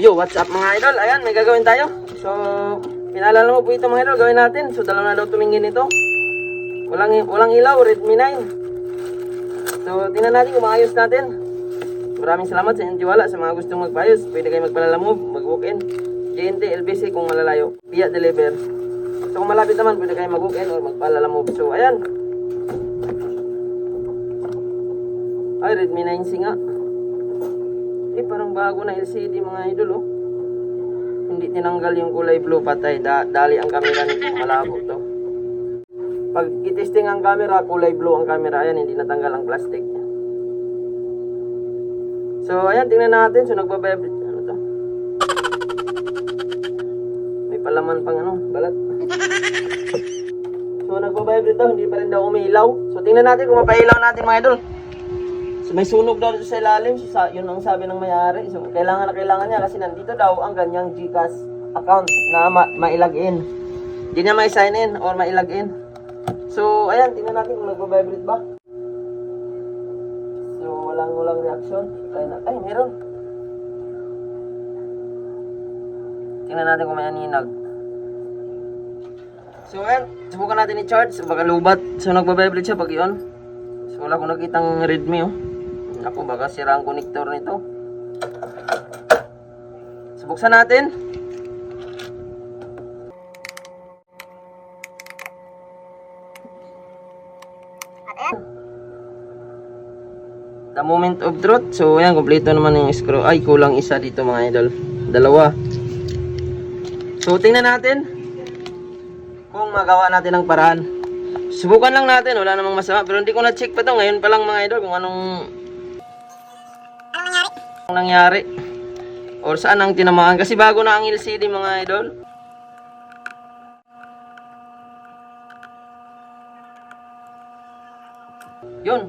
Yo, what's up mga idol? Ayan, may gagawin tayo. So, pinalala mo po ito mga idol, gawin natin. So, dalawa na daw tumingin ito. Walang, walang ilaw, Redmi 9. So, tingnan natin kung maayos natin. Maraming salamat sa inyong tiwala sa mga gustong magpaayos. Pwede kayo magpalalamove, mag-walk-in. JNT, LBC kung malalayo. Via deliver. So, kung malapit naman, pwede kayo mag-walk-in or magpalalamove. So, ayan. Ay, Redmi 9C nga. Parang bago na LCD mga idol, oh. Hindi tinanggal yung kulay blue patay. Da dali ang camera nito. Malabo to. Pag itesting ang camera, kulay blue ang camera. Ayan, hindi natanggal ang plastic. So, ayan, tingnan natin. So, nagbabibrate. Ano to? May palaman pang ano, balat. So, nagbabibrate daw. Hindi pa rin daw umiilaw. So, tingnan natin kung mapailaw natin mga idol. May sunog daw sa ilalim. So, sa, yun ang sabi ng may-ari. So, kailangan na kailangan niya kasi nandito daw ang ganyang GCash account na ma mailag-in. Hindi niya mai-sign in or mailag-in. So, ayan, tingnan natin kung nagbabibrate ba. So, walang walang reaction. Kaya na, ay, meron. Tingnan natin kung may aninag. So, ayan, subukan natin i-charge. Baka lubat. So, nagbabibrate siya pag yun. So, wala akong nakitang Redmi, oh. Ako, baka sira ang connector nito. Subuksan natin. The moment of truth. So, ayan, kompleto naman yung screw. Ay, kulang isa dito mga idol. Dalawa. So, tingnan natin kung magawa natin ang paraan. Subukan lang natin, wala namang masama. Pero hindi ko na-check pa to ngayon pa lang mga idol kung anong nangyari. Or saan ang tinamaan. Kasi bago na ang LCD mga idol. Yun.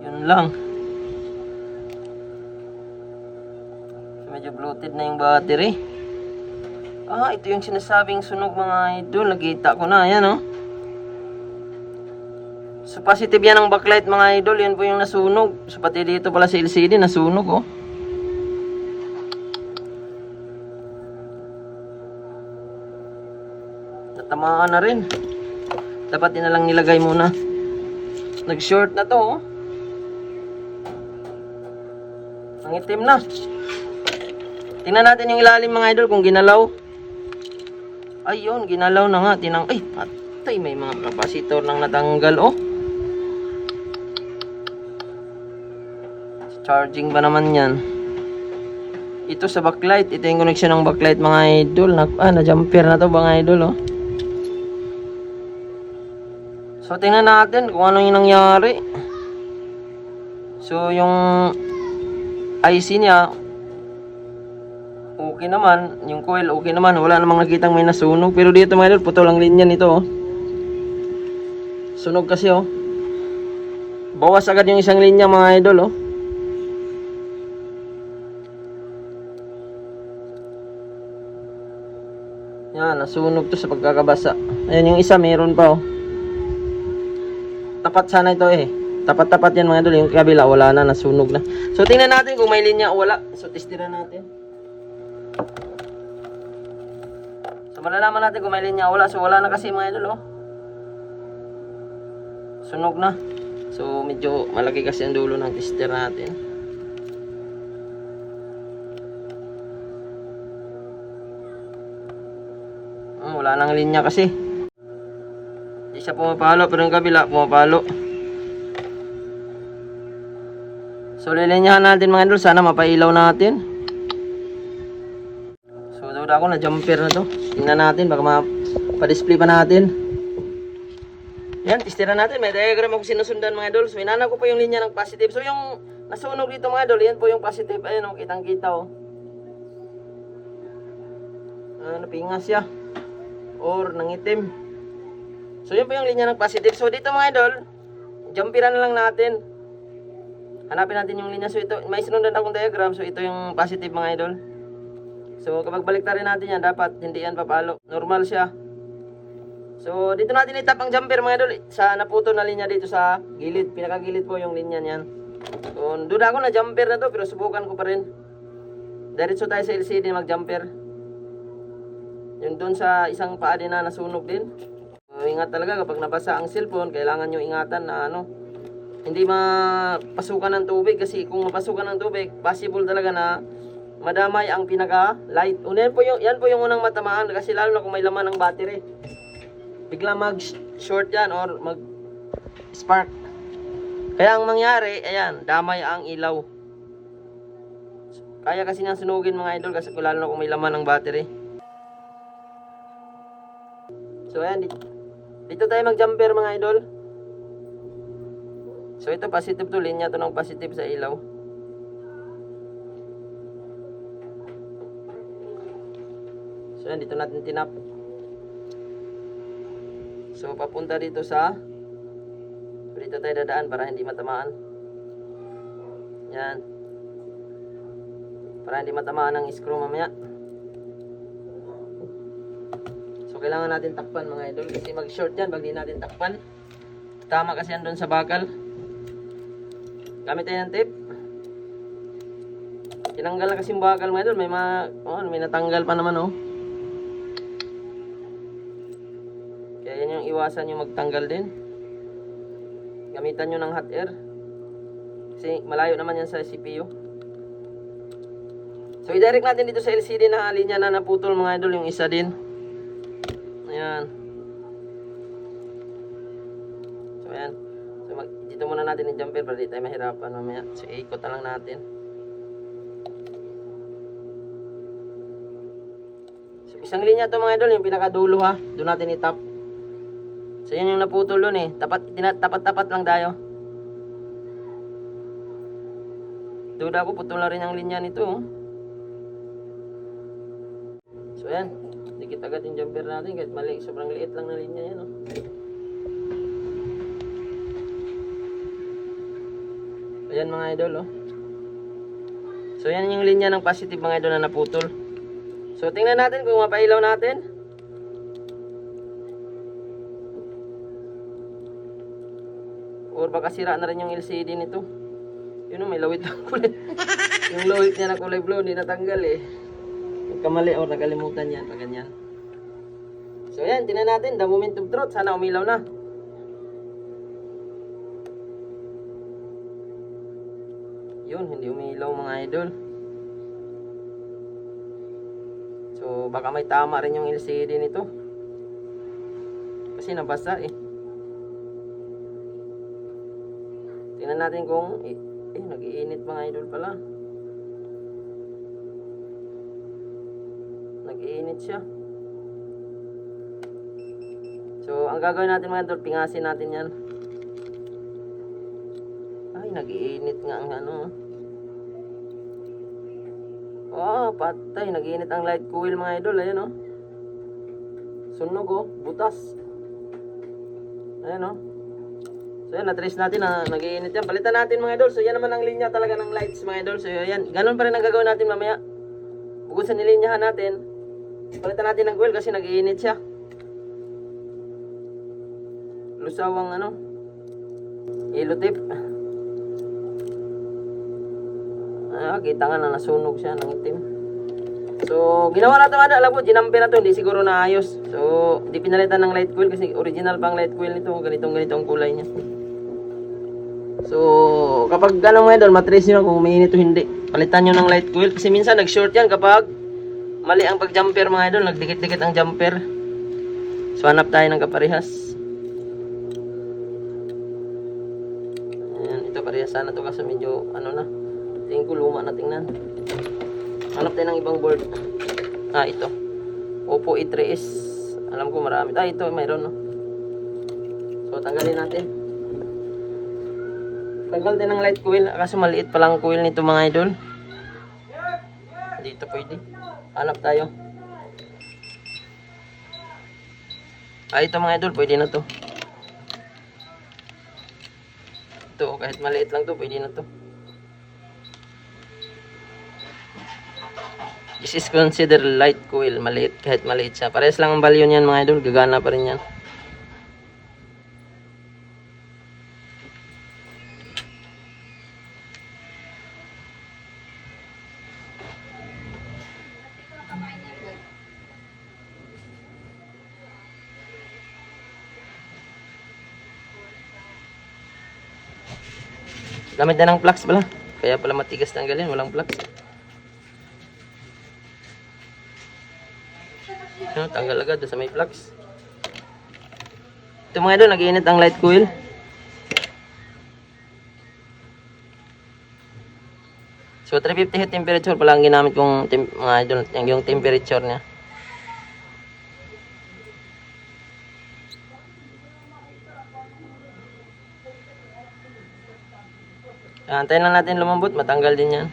Yun lang. Medyo bloated na yung battery. Ah, ito yung sinasabing sunog mga idol. Nakita ko na. Ayan, oh. So, positive yan ng backlight mga idol. Yan po yung nasunog. So, pati dito pala sa LCD, nasunog, oh. Natamaan na rin. Dapat din na lang nilagay muna. Nag-short na to, oh. Ang itim na. Tingnan natin yung ilalim mga idol kung ginalaw. Ayun, ginalaw na nga. Tinang, ay, patay, may mga kapasitor nang natanggal, oh. Charging ba naman yan? Ito sa backlight. Ito yung connection ng backlight mga idol. Na, ah, na-jumper na to mga idol, oh. So, tingnan natin kung ano yung nangyari. So, yung IC niya, okay naman. Yung coil, okay naman. Wala namang nakitang may nasunog. Pero dito mga idol, putol ang linya nito, oh. Sunog kasi, oh. Bawas agad yung isang linya, mga idol, oh. Nasunog to sa pagkakabasa. Ayan, yung isa, meron pa, oh. Tapat sana ito, eh. Tapat-tapat yan, mga idol. Yung kabila, wala na, nasunog na. So, tingnan natin kung may linya o wala. So, testiran natin. So, malalaman natin kung may linya o wala. So, wala na kasi, mga idol, oh. Sunog na. So, medyo malaki kasi ang dulo ng tester natin. Wala nang linya kasi. Hindi siya pumapalo, pero yung kabila pumapalo. So, lilinyahan natin mga idol. Sana mapailaw natin. So, duda ako na jumper na to. Tingnan natin, baka ma-display pa natin. Yan, testira natin. May diagram ako sinusundan mga idol. So, inana ko po yung linya ng positive. So, yung nasunog dito mga idol, yan po yung positive. Ayun, oh, kitang kita oh. Ah, napingas siya. Or nangitim. So, yun po yung linya ng positive. So, dito mga idol, jumperan na lang natin. Hanapin natin yung linya. So, ito, may sinundan akong diagram. So, ito yung positive mga idol. So, kapag balik rin natin yan, dapat hindi yan papalo. Normal siya. So, dito natin itap ang jumper mga idol. Sa naputo na linya dito sa gilid. Pinakagilid po yung linya niyan. So, duda ako na jumper na to, pero subukan ko pa rin. diretso tayo sa LCD mag-jumper. Yung doon sa isang paa din na nasunog din. So, ingat talaga kapag nabasa ang cellphone, kailangan nyo ingatan na ano, hindi mapasukan ng tubig kasi kung mapasukan ng tubig, possible talaga na madamay ang pinaka light. Una yan po yung yan po yung unang matamaan kasi lalo na kung may laman ng battery. Bigla mag short yan or mag spark. Kaya ang mangyari, ayan, damay ang ilaw. Kaya kasi niyang sunugin mga idol kasi lalo na kung may laman ng battery. So ayan, dito, tayo mag-jumper mga idol. So ito positive to, linya to ng positive sa ilaw. So yan, dito natin tinap. So papunta dito sa dito tayo dadaan para hindi matamaan. Yan. Para hindi matamaan ng screw mamaya. Kailangan natin takpan mga idol kasi mag-short yan pag di natin takpan. Tama kasi yan doon sa bakal. Gamit tayo ng tape. Tinanggal na kasi yung bakal mga idol. May, ma oh, may natanggal pa naman oh. Kaya yan yung iwasan yung magtanggal din. Gamitan nyo ng hot air. Kasi malayo naman yan sa CPU. So i-direct natin dito sa LCD na linya na naputol mga idol yung isa din. Ayan. So ayan. So mag, dito muna natin yung jumper para di tayo mahirapan mamaya. So ikot na lang natin. So isang linya to mga idol yung pinakadulo ha. Doon natin i-tap. So yan yung naputol doon eh. Tapat tapat-tapat lang tayo. Duda ko putol na rin ang linya nito. Oh. So yan. Dikit agad yung jumper natin kahit mali. Sobrang liit lang na linya yan. Oh. Ayan mga idol oh. So yan yung linya ng positive mga idol na naputol. So tingnan natin kung mapailaw natin. Or baka sira na rin yung LCD nito. Yun oh, may lawit ang kulay. yung lawit niya na kulay blue, hindi natanggal eh. Nagkamali or nakalimutan yan, pag ganyan. So yan, tinan natin, the moment of truth. Sana umilaw na. Yun, hindi umilaw mga idol. So, baka may tama rin yung LCD nito. Kasi nabasa eh. Tingnan natin kung eh, eh nag-iinit mga idol pala. Nag-iinit siya. So, ang gagawin natin mga idol, pingasin natin 'yan. Ay, nag-iinit nga ang ano. Oh, patay, nag-iinit ang light coil mga idol, ayan oh. Sunog oh, butas. Ayan oh. So yan, na-trace natin na nag-iinit yan. Palitan natin mga idol. So yan naman ang linya talaga ng lights mga idol. So yan, ganun pa rin ang gagawin natin mamaya. Bukod sa nilinyahan natin, palitan natin ng coil kasi nag-iinit siya. Lusaw ang ano, yellow tip. Ah, kita nga na nasunog siya ng itim. So, ginawa na ito, ano, alam ko, ginamper na ito, hindi siguro naayos. So, di pinalitan ng light coil kasi original pang light coil nito, ganitong ganitong kulay niya. So, kapag gano'n mga idol, matrace nyo kung umiinit o hindi. Palitan nyo ng light coil. Kasi minsan nag-short yan kapag mali ang pag-jumper mga idol. Nagdikit-dikit ang jumper. So, hanap tayo ng kaparehas. Ayan, ito parehas sana to kasi medyo ano na. Tingin ko luma na tingnan. Hanap tayo ng ibang board. Ah, ito. Oppo E3S. Alam ko marami. Ah, ito mayroon no. So, tanggalin natin. Tanggal din ng light coil. Kaso maliit pa lang ang coil nito mga idol. Dito pwede. Hanap tayo. Ah, ito mga idol. Pwede na to. Ito, kahit maliit lang to, pwede na to. This is considered light coil. Maliit, kahit maliit siya. Parehas lang ang value niyan mga idol. Gagana pa rin yan. Gamit na ng flux pala. Kaya pala matigas tanggalin, walang flux. Ano, tanggal agad sa may flux. Ito mga idol, nag-iinit ang light coil. So 350 heat temperature pala ang ginamit kong mga idol, yung temperature niya. Antayin lang natin lumambot, matanggal din yan.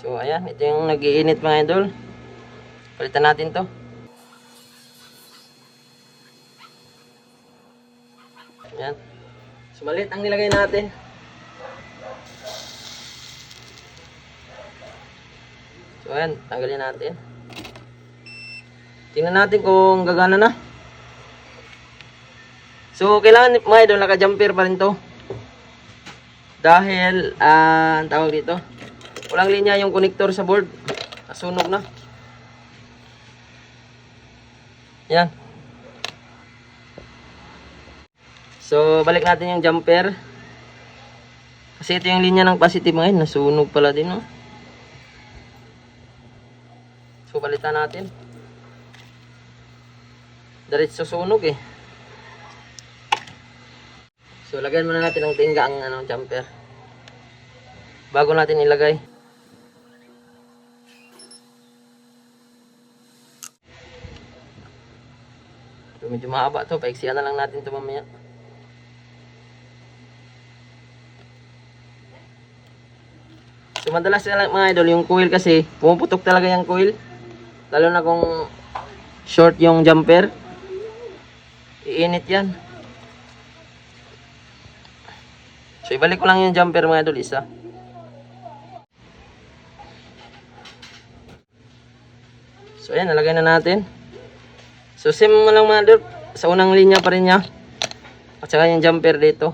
So ayan, ito yung nagiinit mga idol. Palitan natin to. Ayan. So maliit ang nilagay natin. So ayan, tanggalin natin. Tingnan natin kung gagana na. So kailangan mga idol naka-jumper pa rin to. Dahil, ah, ang tawag dito, walang linya yung connector sa board. Nasunog na. Yan. So, balik natin yung jumper. Kasi ito yung linya ng positive ngayon. Nasunog pala din, no? So, balitan natin. Diretso sunog, eh. So, lagyan muna natin ng tingga ang ano, jumper. Bago natin ilagay. So, medyo mahaba to. Paiksiyan na lang natin to mamaya. So, madalas mga idol, yung coil kasi, pumuputok talaga yung coil. Lalo na kung short yung jumper. Iinit yan. So, ibalik ko lang yung jumper mga idol, isa. So, ayan, nalagay na natin. So, same mo lang mga idol. Sa unang linya pa rin niya. At saka yung jumper dito.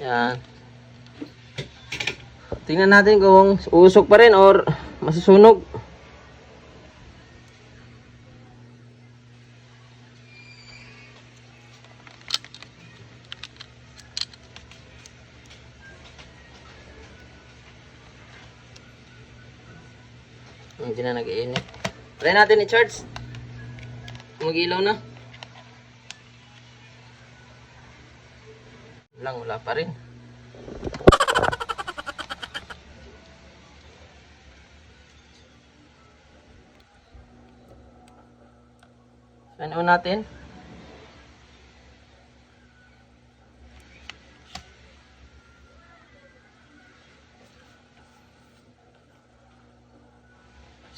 Yan. Tingnan natin kung usok pa rin or masusunog. Hindi na nag-iinit. Try natin i-charge. Mag-ilaw na. Lang, wala pa rin. Natin?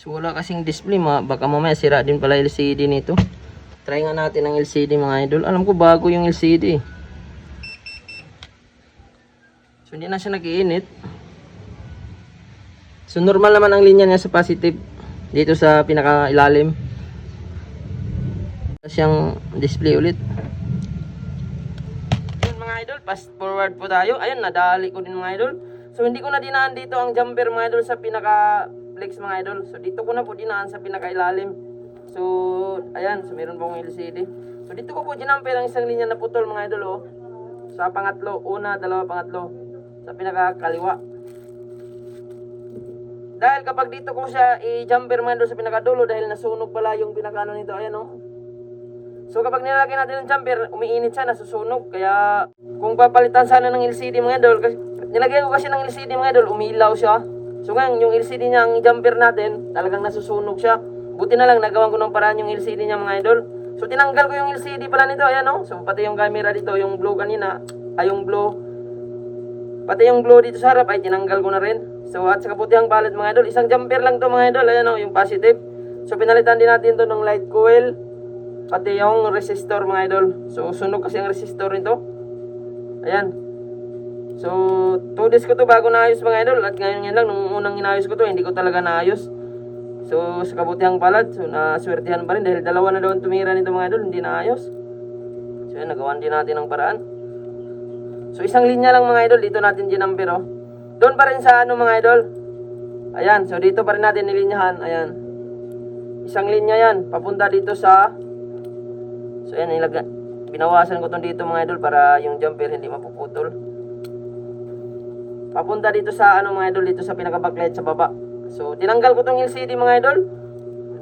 So wala kasing display, ma baka mamaya sira din pala LCD nito. Try nga natin ang LCD mga idol. Alam ko bago yung LCD. So hindi na siya nag-iinit. So normal naman ang linya niya sa positive dito sa pinaka ilalim. Siyang display ulit. Yun mga idol, fast forward po tayo. Ayun, nadali ko din mga idol. So hindi ko na dinaan dito ang jumper mga idol sa pinaka flex mga idol. So dito ko na po dinaan sa pinakailalim. So ayan, so meron pong LCD. So dito ko po dinamper ang isang linya na putol mga idol oh. Sa pangatlo, una, dalawa, pangatlo. Sa pinakakaliwa. Dahil kapag dito ko siya i-jumper mga idol sa pinakadulo dahil nasunog pala yung pinakano nito, ayan oh. So kapag nilalagay natin ng jumper, umiinit siya, nasusunog. Kaya kung papalitan sana ng LCD mga idol, kasi, nilagyan ko kasi ng LCD mga idol, umilaw siya. So ngayon, yung LCD niya, ang jumper natin, talagang nasusunog siya. Buti na lang, nagawan ko ng paraan yung LCD niya mga idol. So tinanggal ko yung LCD pala nito, ayan o. So pati yung camera dito, yung blue kanina, ay yung blue. Pati yung blue dito sa harap ay tinanggal ko na rin. So at sa kaputihang palette mga idol, isang jumper lang to mga idol, ayan o, yung positive. So pinalitan din natin to ng light coil. Pati yung resistor mga idol. So sunog kasi ang resistor nito. Ayan. So 2 days ko to bago naayos mga idol. At ngayon yan lang, nung unang inayos ko to, hindi ko talaga naayos. So sa kabutihang palad, so naswertihan pa rin dahil dalawa na daw ang tumira nito mga idol, hindi naayos. So yan, nagawan din natin ng paraan. So isang linya lang mga idol, dito natin ginamper oh. Doon pa rin sa ano mga idol. Ayan, so dito pa rin natin nilinyahan. Ayan. Isang linya yan, papunta dito sa... So yan, ilagay. Binawasan ko tong dito mga idol para yung jumper hindi mapuputol. Papunta dito sa ano mga idol, dito sa pinaka-backlight sa baba. So tinanggal ko tong LCD mga idol.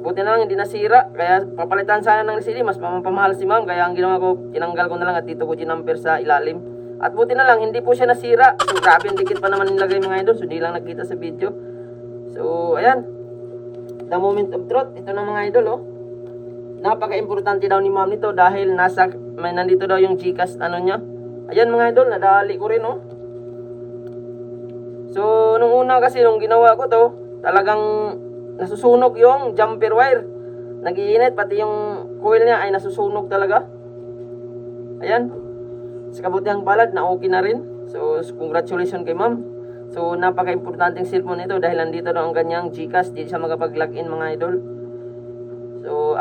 Buti na lang hindi nasira. Kaya papalitan sana ng LCD, mas pamamahal si ma'am. Kaya ang ginawa ko, tinanggal ko na lang at dito ko ginamper sa ilalim. At buti na lang, hindi po siya nasira. So grabe, ang dikit pa naman nilagay mga idol. So di lang nakita sa video. So ayan. The moment of truth. Ito na mga idol oh. Napaka-importante daw ni ma'am nito dahil nasa, may nandito daw yung Gcash ano niya. Ayan mga idol, nadali ko rin oh. So, nung una kasi, nung ginawa ko to, talagang nasusunog yung jumper wire. Nagiinit, pati yung coil niya ay nasusunog talaga. Ayan. Sa kabutihang palad, na okay na rin. So, congratulations kay ma'am. So, napaka-importanting cellphone ito dahil nandito daw ang kanyang Gcash. Di siya makapag-login mga idol.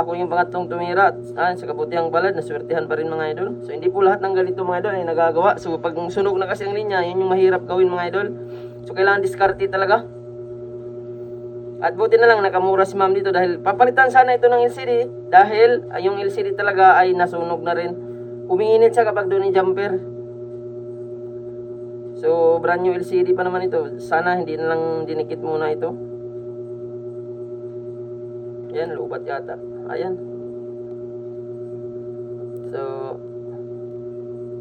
Ako yung pangatlong tumira. Ah, sa kabutihang balad, naswertihan pa rin mga idol. So, hindi po lahat ng ganito mga idol ay nagagawa. So, pag sunog na kasi ang linya, yun yung mahirap gawin mga idol. So, kailangan diskarte talaga. At buti na lang nakamura si ma'am dito dahil papalitan sana ito ng LCD dahil ay, yung LCD talaga ay nasunog na rin. Umiinit siya kapag doon yung jumper. So, brand new LCD pa naman ito. Sana hindi na lang dinikit muna ito. Ayan, lubat yata. Ayan. So,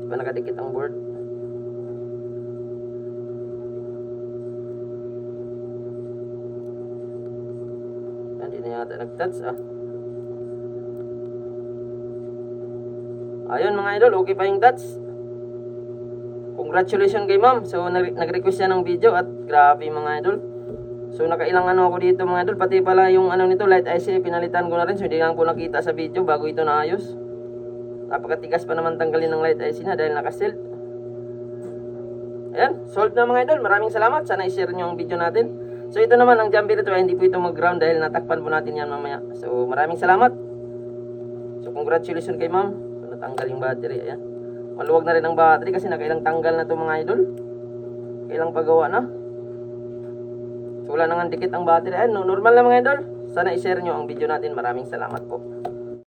di ba nakadikit ang board? Ayan, di na yata nag-touch ah. Ayun mga idol, okay pa yung touch. Congratulations kay ma'am. So, nag- nag-request siya ng video at grabe mga idol. So nakailang ano ako dito mga idol, pati pala yung ano nito light IC pinalitan ko na rin so hindi lang po nakita sa video bago ito naayos. Napakatigas pa naman tanggalin ng light IC na dahil naka-sealed. Ayan, solved na mga idol. Maraming salamat. Sana i-share nyo ang video natin. So ito naman ang jumper ito hindi po ito mag-ground dahil natakpan po natin yan mamaya. So maraming salamat. So congratulations kay ma'am. So, natanggal yung battery. Ayan. Maluwag na rin ang battery kasi nakailang tanggal na to mga idol. Kailang pagawa na. So wala nang dikit ang battery. Ayun, no, normal na mga idol. Sana i-share nyo ang video natin. Maraming salamat po.